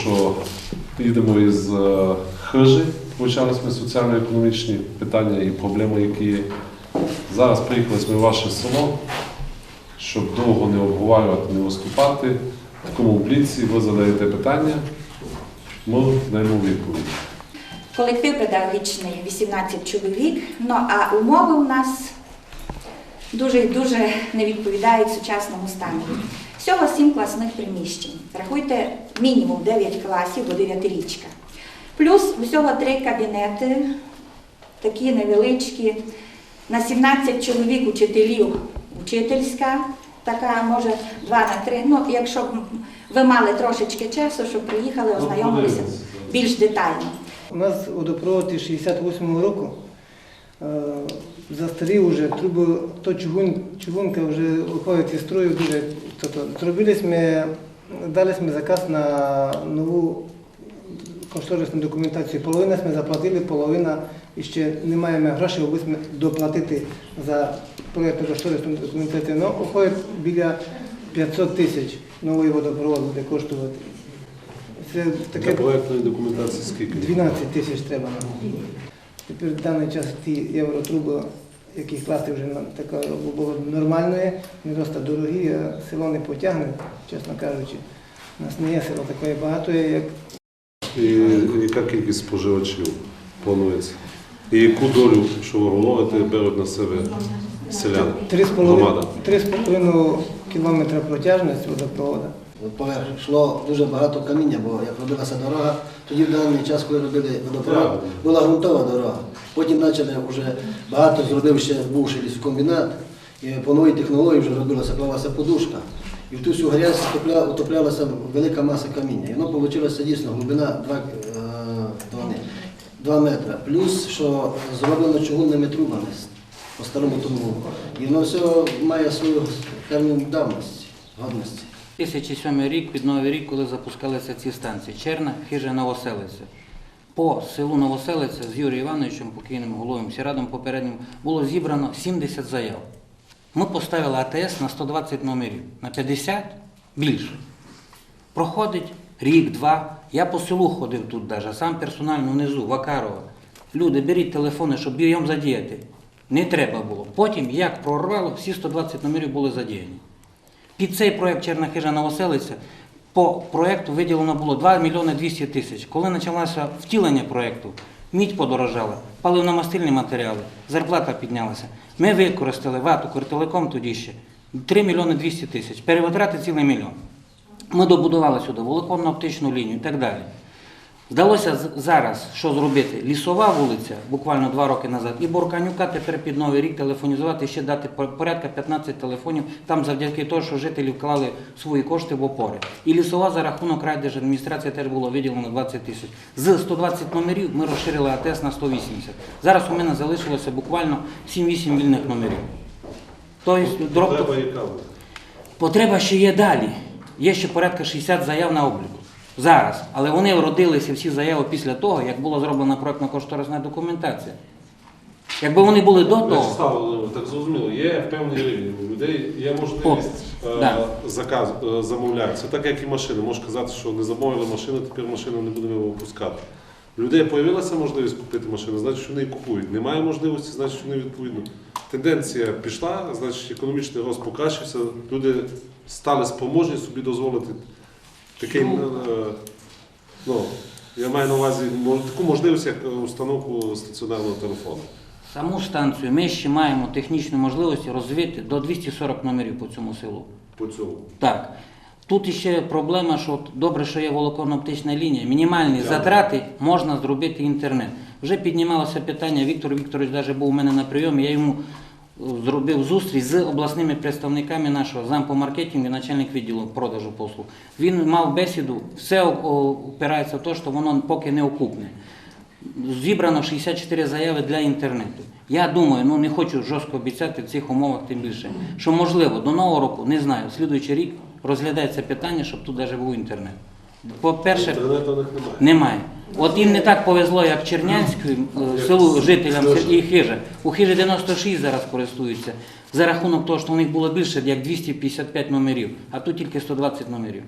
що їдемо із е, Хижі, вивчали ми соціально-економічні питання і проблеми, які є. Зараз приїхали ми в ваше село, щоб довго не обговорювати, не виступати. В такому бліці ви задаєте питання, ми даємо відповідь. Колектив педагогічний 18 чоловік, ну а умови у нас дуже дуже не відповідають сучасному стані. Всього 7 класних приміщень. Рахуйте мінімум 9 класів, бо 9 річка. Плюс всього 3 кабінети, такі невеличкі. На 17 чоловік учителів учительська, така, може, 2 на 3. Ну, якщо б ви мали трошечки часу, щоб приїхали, ознайомилися більш детально. У нас водопровод із 68-го року. Застарів вже труби, то чугун, чугунка вже виходить із строю дуже. Тобто, зробили ми, дали ми заказ на нову кошторисну документацію. Половина ми заплатили, половина і ще не маємо грошей, аби ми доплатити за проєктну кошторисну документацію. Ну, виходить біля 500 тисяч новий водопровод буде коштувати. Це Для проєктної документації скільки? 12 тисяч треба нам. Тепер в даний час ті євротруби, які класти вже на таке було нормальне, не досить дорогі, а село не потягне, чесно кажучи. У нас не є село таке багато, як І яка кількість споживачів планується? І яку долю, що ви говорите, беруть на себе селяни? 3,5 Громада. 3,5 кілометра протяжність водопроводу. Йшло дуже багато каміння, бо як робилася дорога, тоді в даний час, коли робили водопровод, була ґрунтова дорога. Потім почали вже багато зробив ще бувший лісокомбінат, і по новій технології вже робилася, клалася подушка. І в ту всю грязь утопля- утоплялася велика маса каміння. І воно вийшло дійсно глибина 2, е, 2 метри. Плюс, що зроблено чугунними трубами по старому тому. І воно все має свою термін давності, годності. 2007 рік, під Новий рік, коли запускалися ці станції. Черна, хижа Новоселиця. По селу Новоселиця з Юрієм Івановичем, покійним головою сірадом попереднім, було зібрано 70 заяв. Ми поставили АТС на 120 номерів, на 50 більше. Проходить рік, два. Я по селу ходив тут даже, сам персонально внизу, Вакарова. Люди, беріть телефони, щоб бійом задіяти. Не треба було. Потім, як прорвало, всі 120 номерів були задіяні. Під цей проєкт Черна хижа Новоселиця по проєкту виділено було 2 мільйони 200 тисяч. Коли почалося втілення проєкту, мідь подорожала, паливно-мастильні матеріали, зарплата піднялася. Ми використали вату Кортелеком тоді ще 3 мільйони 200 тисяч, перевитрати цілий мільйон. Ми добудували сюди волоконно-оптичну лінію і так далі. Вдалося зараз що зробити? Лісова вулиця, буквально два роки назад, і Борканюка тепер під Новий рік телефонізувати, ще дати порядка 15 телефонів, там завдяки тому, що жителі вклали свої кошти в опори. І лісова за рахунок райдержадміністрації теж було виділено 20 тисяч. З 120 номерів ми розширили АТС на 180. Зараз у мене залишилося буквально 7-8 вільних номерів. Тобто, дроб-? Потреба ще є далі. Є ще порядка 60 заяв на обліку. Зараз. Але вони родилися всі заяви після того, як була зроблена проєктно-кошторисна документація. Якби вони були до того, Вячеслав Володимирович, так зрозуміло, є певний рівень. У людей є можливість О, е, да. заказ е, замовляти. Це так, як і машини. Можеш казати, що не замовили машину, тепер машину не будемо випускати. У людей з'явилася можливість купити машину, значить, що вони її купують. Немає можливості, значить, що вони відповідно. Тенденція пішла, значить, економічний рост покращився, люди стали спроможні собі дозволити такий. е, Ну, я маю на увазі таку можливість, як е, установку стаціонарного телефону. саму станцію ми ще маємо технічну можливість розвити до 240 номерів по цьому селу. По цьому. Так. Тут ще проблема, що от добре, що є волоконно-оптична лінія. Мінімальні затрати можна зробити інтернет. Вже піднімалося питання, Віктор Вікторович навіть був у мене на прийомі, я йому зробив зустріч з обласними представниками нашого зам по маркетингу і начальник відділу продажу послуг. Він мав бесіду, все опирається в те, що воно поки не окупне. Зібрано 64 заяви для інтернету. Я думаю, ну не хочу жорстко обіцяти в цих умовах, тим більше, що можливо до нового року, не знаю, слідуючий рік розглядається питання, щоб тут навіть був інтернет. По-перше, немає. От їм не так повезло, як Чернянську е, селу жителям і хижа. У хижі 96 зараз користуються. За рахунок того, що у них було більше як 255 номерів, а тут тільки 120 номерів.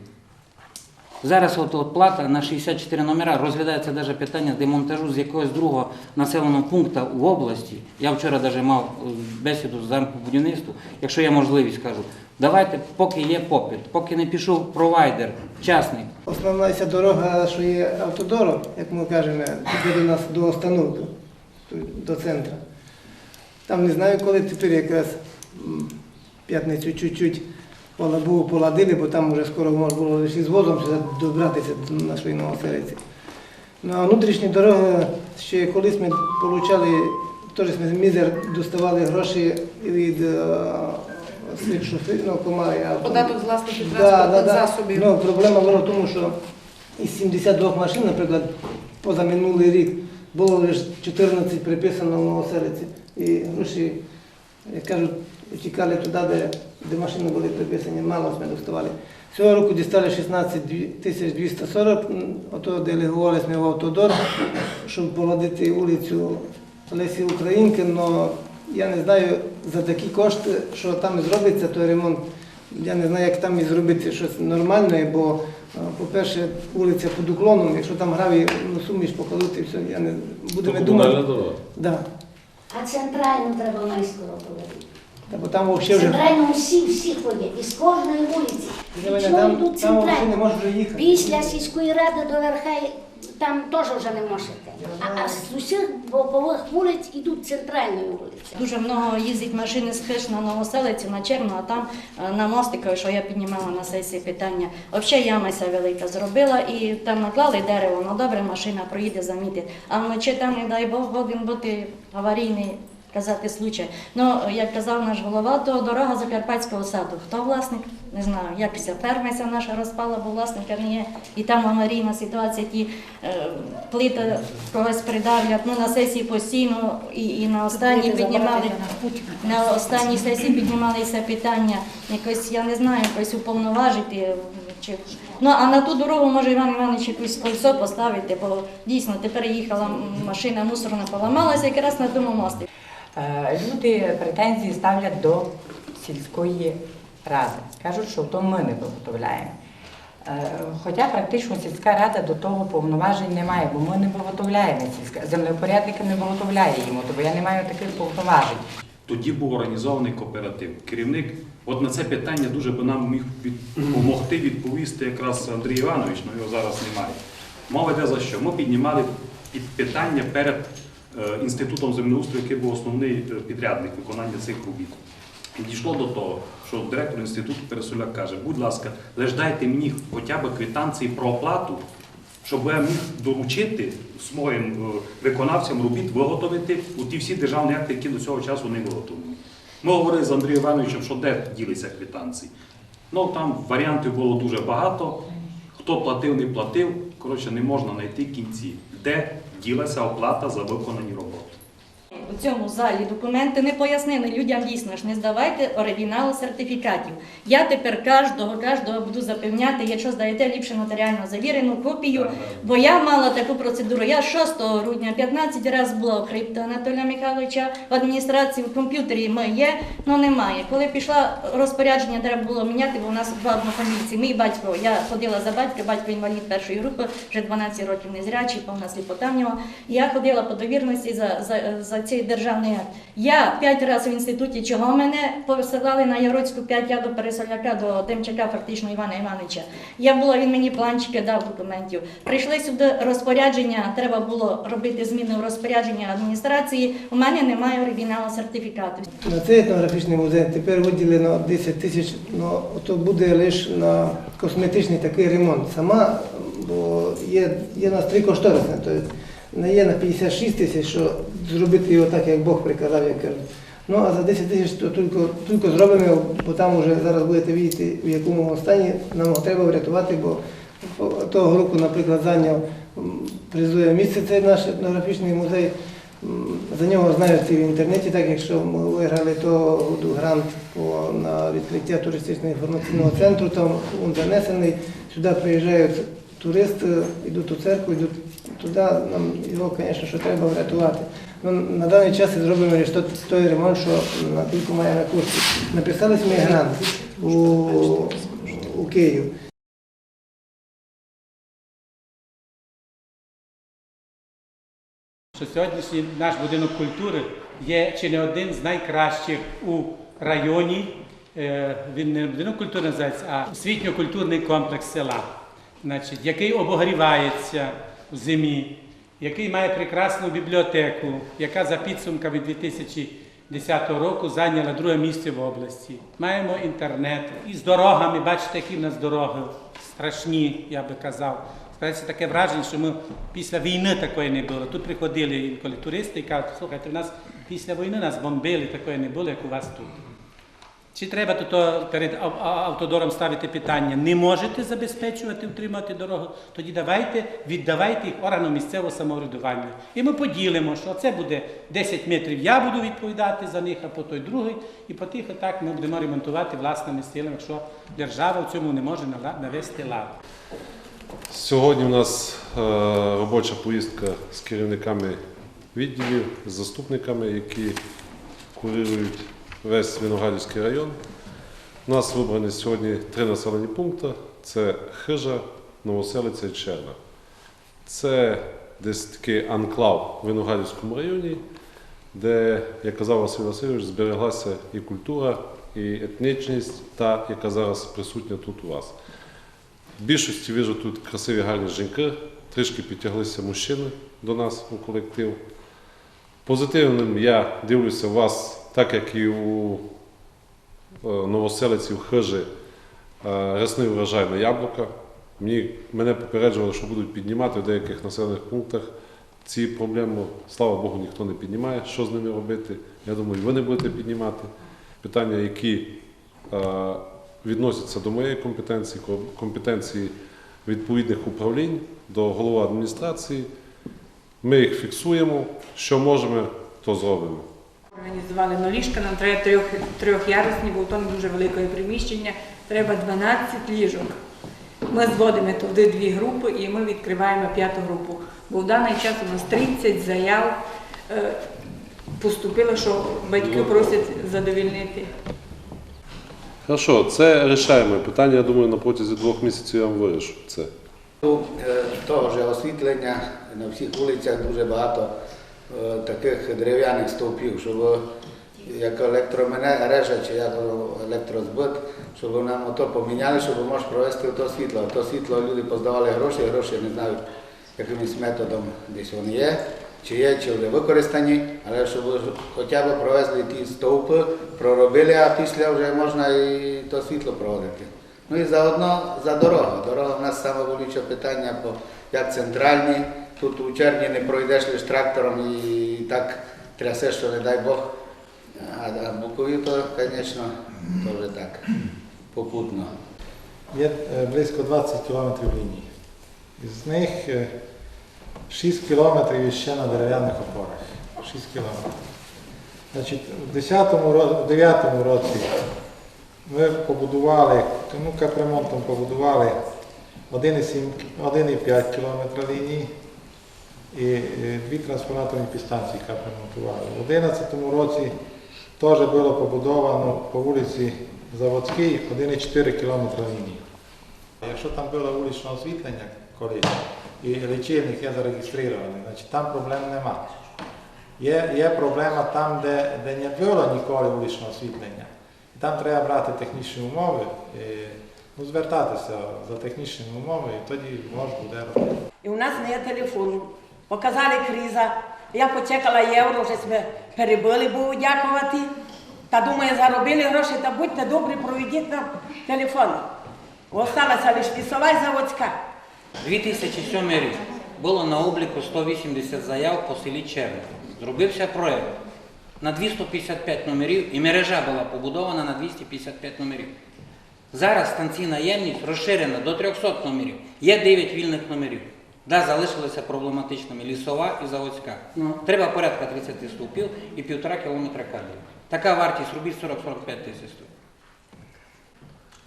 Зараз от, от плата на 64 номера розглядається навіть питання демонтажу з якогось другого населеного пункту в області. Я вчора навіть мав е, бесіду з замку будівництву. Якщо є можливість, кажу, давайте, поки є попит, поки не пішов провайдер, частник, Основна ця дорога, що є автодором, як ми кажемо, піде до нас до остановки, до центру. Там не знаю, коли тепер якраз п'ятницю чуть-чуть полабу поладили, бо там вже скоро можна було лише з возом добратися до нашої новоселиці. Ну а внутрішні дороги ще колись ми отримали, теж ми мізер доставали гроші від е, цих шоферів, ну, комарів. Податок з власних Да, транспортних да, да. засобів. Ну, проблема була в тому, що із 72 машин, наприклад, поза минулий рік було лише 14 приписано в новоселиці. І гроші, як кажуть, утікали туди, де, де машини були приписані, мало ми доставали. Цього року дістали 16 дві- тисяч 240, м, ото делегувалися ми в автодор, щоб поладити вулицю Лесі Українки, але я не знаю за такі кошти, що там зробиться той ремонт. Я не знаю, як там і зробити щось нормальне, бо, е, по-перше, вулиця під уклоном, якщо там гравій ну, суміш поколоти, все, я не будемо думати. дорога. Да. А центральну треба найскоро поводити. Та, бо там взагалі вже Центральну всі, всі ходять, із кожної вулиці. Женя, Чого там, йдуть там взагалі не центральну? можеш вже їхати. Після сільської ради до верха там теж вже не можете. А, з усіх бокових вулиць йдуть центральною вулицею. Дуже много їздять машини з Хиш на Новоселиці, на Черну, а там е, на мостику, що я піднімала на сесії питання. Взагалі ямася велика зробила і там наклали дерево, ну добре, машина проїде замітить. А вночі там, не дай Бог, один бути аварійний. Казати случай. Ну, як казав наш голова, то дорога Закарпатського саду. Хто власник? Не знаю. Якось ферма ця наша розпала, бо власника не є. І там аварійна ситуація, ті е, плити когось придавлять. Ну, на сесії постійно і, і на останній піднімали. На останній сесії піднімалися питання якось, я не знаю, якось уповноважити. Чи... Ну, а на ту дорогу може Іван Іванович якусь кольцо поставити, бо дійсно тепер їхала машина мусорна, поламалася якраз на тому мості. Е, Люди претензії ставлять до сільської ради. Кажуть, що то ми не виготовляємо. Е, Хоча практично сільська рада до того повноважень не має, бо ми не виготовляємо сільська землепорядники не виготовляє їм, бо я не маю таких повноважень. Тоді був організований кооператив. Керівник, от на це питання дуже би нам міг допомогти відповісти якраз Андрій Іванович, але його зараз немає. Мова йде за що? Ми піднімали під питання перед інститутом землеустрою, який був основний е, підрядник виконання цих робіт. І дійшло до того, що директор інституту Пересоляк каже, будь ласка, лиш дайте мені хоча б квитанції про оплату, щоб я міг доручити своїм е, виконавцям робіт виготовити у ті всі державні акти, які до цього часу не виготовлені. Ми говорили з Андрієм Івановичем, що де ділися квитанції. Ну там варіантів було дуже багато. Хто платив, не платив. Коротше, не можна знайти кінці, де ділася оплата за виконані роботи. У цьому залі документи не пояснили людям дійсно ж не здавайте оригінали сертифікатів. Я тепер кожного, кожного буду запевняти, якщо здаєте ліпше нотаріально завірену копію, бо я мала таку процедуру. Я 6 грудня 15 разів була у Хрипта Анатолія Михайловича в адміністрації в комп'ютері ми є, але немає. Коли пішла розпорядження, треба було міняти, бо у нас два однофамільці. Мій батько, я ходила за батька, батько інвалід першої групи, вже 12 років незрячий, повна сліпота в нього. Я ходила по довірності за, за, за цей державний акт. Я п'ять разів в інституті, чого мене посилали на Яроцьку 5, я до Пересоляка, до Демчака, фактично Івана Івановича. Я була, він мені планчики дав документів. Прийшли сюди розпорядження, треба було робити зміни в розпорядження адміністрації. У мене немає оригіналу сертифікату. На цей етнографічний музей тепер виділено 10 тисяч, ну то буде лише на косметичний такий ремонт. Сама, бо є, є нас три кошторисні, не є на 56 тисяч, що зробити його так, як Бог приказав, як кажуть. Ну а за 10 тисяч то тільки, тільки зробимо, бо там вже зараз будете бачити, в якому стані нам його треба врятувати, бо того року, наприклад, зайняв м, призове місце цей наш етнографічний музей. За нього знають і в інтернеті, так якщо ми виграли того году грант по, на відкриття туристичного інформаційного центру, там він занесений, сюди приїжджають туристи, йдуть у церкву, йдуть туди, нам його, звісно, що треба врятувати. Ну, на даний час зроблено лише той- ремонт, що на тільки має на курсі. Написали ми грант у, у Київ. що сьогоднішній наш будинок культури є чи не один з найкращих у районі. Е, Він не будинок культури називається, а освітньо-культурний комплекс села, значить, який обогрівається в зимі, який має прекрасну бібліотеку, яка за підсумками 2010 року зайняла друге місце в області. Маємо інтернет і з дорогами, бачите, які в нас дороги страшні, я би казав. Справді таке враження, що ми після війни такої не було. Тут приходили інколи туристи і кажуть, слухайте, в нас після війни нас бомбили, такої не було, як у вас тут. Чи треба тут перед автодором ставити питання? Не можете забезпечувати, утримати дорогу? Тоді давайте, віддавайте їх органам місцевого самоврядування. І ми поділимо, що це буде 10 метрів, я буду відповідати за них, а по той другий. І потихо так ми будемо ремонтувати власними силами, якщо держава в цьому не може навести лад. Сьогодні у нас е, робоча поїздка з керівниками відділів, з заступниками, які курирують весь Виноградівський район. У нас вибрані сьогодні три населені пункти: це Хижа, Новоселиця і Черна. Це десь такий анклав в Виноградівському районі, де, як казав Василь Васильович, збереглася і культура, і етнічність, та, яка зараз присутня тут у вас. В більшості вижу тут красиві гарні жінки, трішки підтяглися мужчини до нас у колектив. Позитивним я дивлюся у вас, так як і у е, новоселиці в Хижі, е, рясний врожай на яблука. Мені, мене попереджували, що будуть піднімати в деяких населених пунктах ці проблеми. Слава Богу, ніхто не піднімає, що з ними робити. Я думаю, ви не будете піднімати. Питання, які е, відносяться до моєї компетенції, компетенції відповідних управлінь, до голови адміністрації. Ми їх фіксуємо, що можемо, то зробимо. Організували но ліжка, нам треба трьох, трьохярусні, бо там дуже велике приміщення, треба 12 ліжок. Ми зводимо туди дві групи і ми відкриваємо п'яту групу. Бо в даний час у нас 30 заяв е, поступило, що батьки просять задовільнити. Хорошо, це рішаємо питання. Я думаю, на протязі двох місяців я вам вирішу це. Е, Того ж освітлення на всіх вулицях дуже багато таких дерев'яних стовпів, щоб як електромережа чи як електрозбит, щоб нам ото поміняли, щоб можеш провести то світло. То світло люди поздавали гроші, гроші не знають якимось методом десь вони є, чи є, чи вже використані, але щоб хоча б провезли ті стовпи, проробили, а після вже можна і то світло проводити. Ну і заодно за дорогу. Дорога в нас саме питання, бо як центральні, тут у червні не пройдеш лише трактором і так трясе, що не дай Бог. А, бокові то, звісно, вже так попутно. Є е, близько 20 кілометрів лінії. Із них е, 6 кілометрів ще на дерев'яних опорах. 6 кілометрів. Значить, у 10-му в 9-му році ми побудували, тому капремонтом побудували 1,5 кілометра лінії і е, дві трансформаторні підстанції капремонтували. У 2011 році теж було побудовано по вулиці Заводській 1,4 кілометра лінії. Якщо там було вуличне освітлення колись і лічильник є зареєстрований, значить там проблем нема. Є, є проблема там, де, де не було ніколи вуличного освітлення. Там треба брати технічні умови, і, ну, звертатися за технічними умовами, і тоді можна буде робити. І у нас не є телефону. Показали криза. Я почекала євро, вже ми перебили, Богу дякувати. Та думаю, заробили гроші, та будьте добрі, проведіть нам телефон. Осталася лише лісова заводська. 2007 рік було на обліку 180 заяв по селі Черне. Зробився проєкт на 255 номерів і мережа була побудована на 255 номерів. Зараз станційна ємність розширена до 300 номерів. Є 9 вільних номерів. Да, залишилися проблематичними лісова і заводська. Треба порядка 30 стовпів і півтора кілометра кадрів. Така вартість робіт 40-45 тисяч.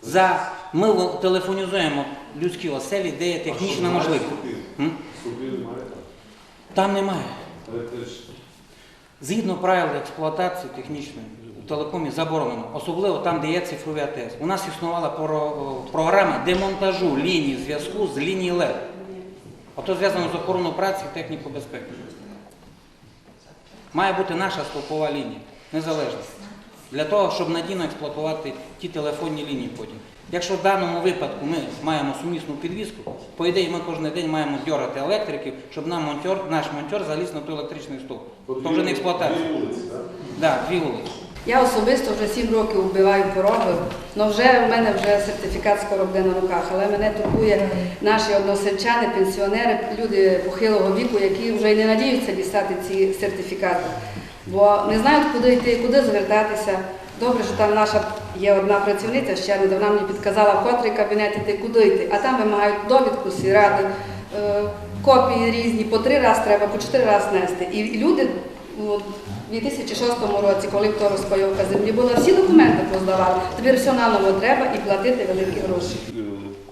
За ми телефонізуємо людські оселі, де є технічна можливість. Там немає. Згідно правил експлуатації технічної в телекомі заборонено, особливо там, де є цифровий АТС. У нас існувала програма демонтажу ліній зв'язку з лінії LED. Ото зв'язано з охороною праці і техніку безпеки. Має бути наша стопова лінія, незалежна. Для того, щоб надійно експлуатувати ті телефонні лінії потім. Якщо в даному випадку ми маємо сумісну підвізку, по ідеї ми кожен день маємо дьорати електриків, щоб нам монтер, наш монтер заліз на той електричний стовп. То вже не експлуатація. Дві вулиці, так? Да, дві вулиці. Я особисто вже 7 років вбиваю пороги, але вже в мене вже сертифікат скоро буде на руках. Але мене турбує наші односельчани, пенсіонери, люди похилого віку, які вже й не надіються дістати ці сертифікати, бо не знають, куди йти, куди звертатися. Добре, що там наша є одна працівниця, ще недавно мені підказала, в котрий кабінет іти, куди йти, а там вимагають довідку з ради, е, копії різні, по три рази треба, по чотири рази нести. І люди у 2006 році, коли хто розпайовка землі була, всі документи поздавали. Тепер все наново треба і платити великі гроші. Е,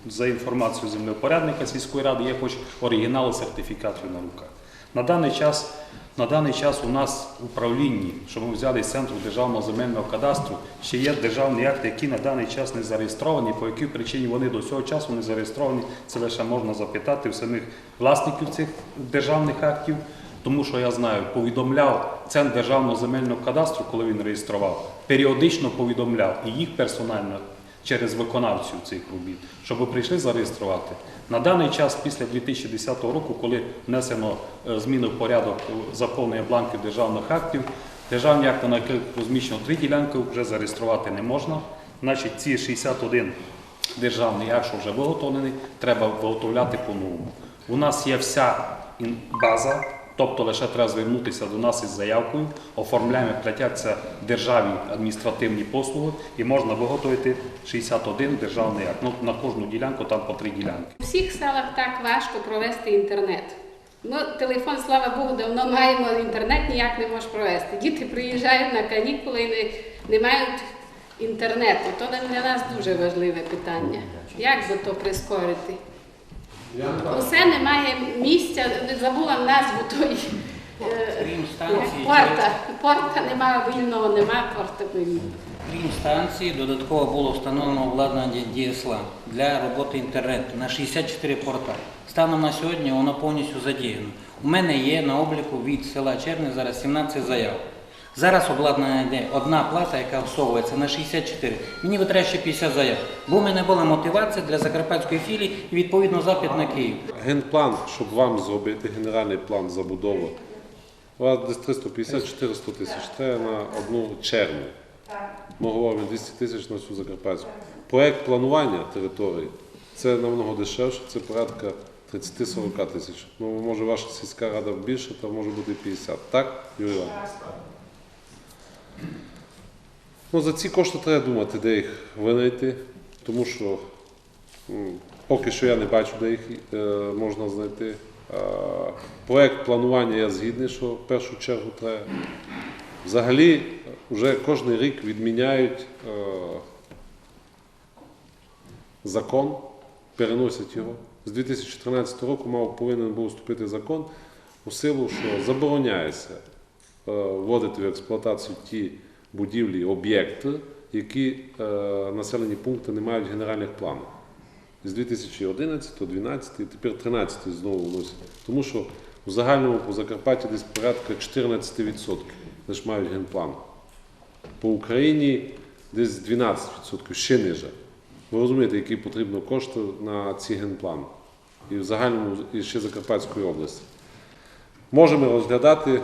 За інформацією землевпорядника сільської ради є хоч оригінали сертифікатів на руках. На даний час, на даний час у нас в управлінні, що ми взяли з центру державного земельного кадастру, ще є державні акти, які на даний час не зареєстровані. По якій причині вони до цього часу не зареєстровані, це лише можна запитати в самих власників цих державних актів. Тому що я знаю, повідомляв Центр державного земельного кадастру, коли він реєстрував, періодично повідомляв і їх персонально через виконавців цих робіт, щоб прийшли зареєструвати. На даний час, після 2010 року, коли внесено е, зміни в порядок заповнення бланків державних актів, державні акти, на яких розміщено три ділянки, вже зареєструвати не можна. Значить, ці 61 державний акт, що вже виготовлений, треба виготовляти по-новому. У нас є вся база, тобто лише треба звернутися до нас із заявкою, оформляємо платять це державні адміністративні послуги і можна виготовити 61 державний акт. Ну, на кожну ділянку там по три ділянки. У всіх селах так важко провести інтернет. Ну, телефон, слава Богу, давно маємо інтернет, ніяк не можеш провести. Діти приїжджають на канікули і не, не мають інтернету. То для нас дуже важливе питання. Як би то прискорити? Усе немає місця, забула назву тої е, Крім станції, порта. Порта немає вільного, немає порта вільного. Крім станції, додатково було встановлено обладнання DSLAM для роботи інтернету на 64 порта. Станом на сьогодні воно повністю задіяно. У мене є на обліку від села Черни зараз 17 заяв. Зараз обладнання йде одна плата, яка всовується на 64. Мені треба ще 50 заяв. Бо в мене була мотивація для закарпатської філії і відповідно запит на Київ. Генплан, щоб вам зробити генеральний план забудови, у вас десь 350-400 тисяч. Треба на одну червню. Ми говоримо 200 тисяч на всю Закарпатську. Проект планування території це намного дешевше, це порядка 30-40 тисяч. Ну, може, ваша сільська рада більше, то може бути 50. Так, Юрій Іванович? Ну, за ці кошти треба думати, де їх винайти, тому що поки що я не бачу, де їх е, можна знайти. Е, проект планування я згідний, що в першу чергу треба. Взагалі, вже кожен рік відміняють е, закон, переносять його. З 2014 року мав повинен був вступити закон у силу, що забороняється вводити в експлуатацію ті будівлі, об'єкти, які е, населені пункти не мають генеральних планів. З 2011, 12 і тепер 13 знову вносять. Тому що в загальному по Закарпатті десь порядка 14% лише мають генплан. По Україні десь 12%, ще ниже. Ви розумієте, які потрібно кошти на ці генплани. І в загальному і ще Закарпатської області. Можемо розглядати,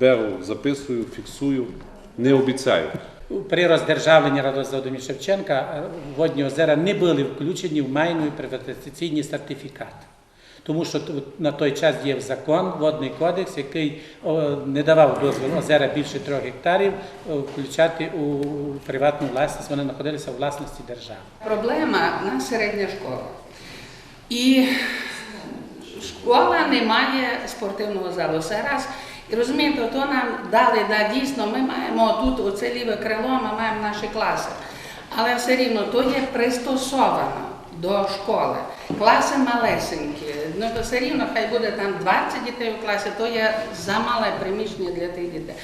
беру, записую, фіксую, не обіцяю. При роздержавленні Радозавдомі Шевченка е, водні озера не були включені в майнові приватизаційні сертифікати. Тому що на той час діяв закон, водний кодекс, який не давав дозволу озера більше трьох гектарів включати у приватну власність. Вони знаходилися у власності держави. Проблема в нас середня школа. І Школа не має спортивного залу. Це раз. І розумієте, то нам дали, да, дійсно, ми маємо тут оце ліве крило, ми маємо наші класи. Але все рівно то є пристосовано до школи. Класи малесенькі. Ну то все рівно, хай буде там 20 дітей у класі, то є замале приміщення для тих дітей.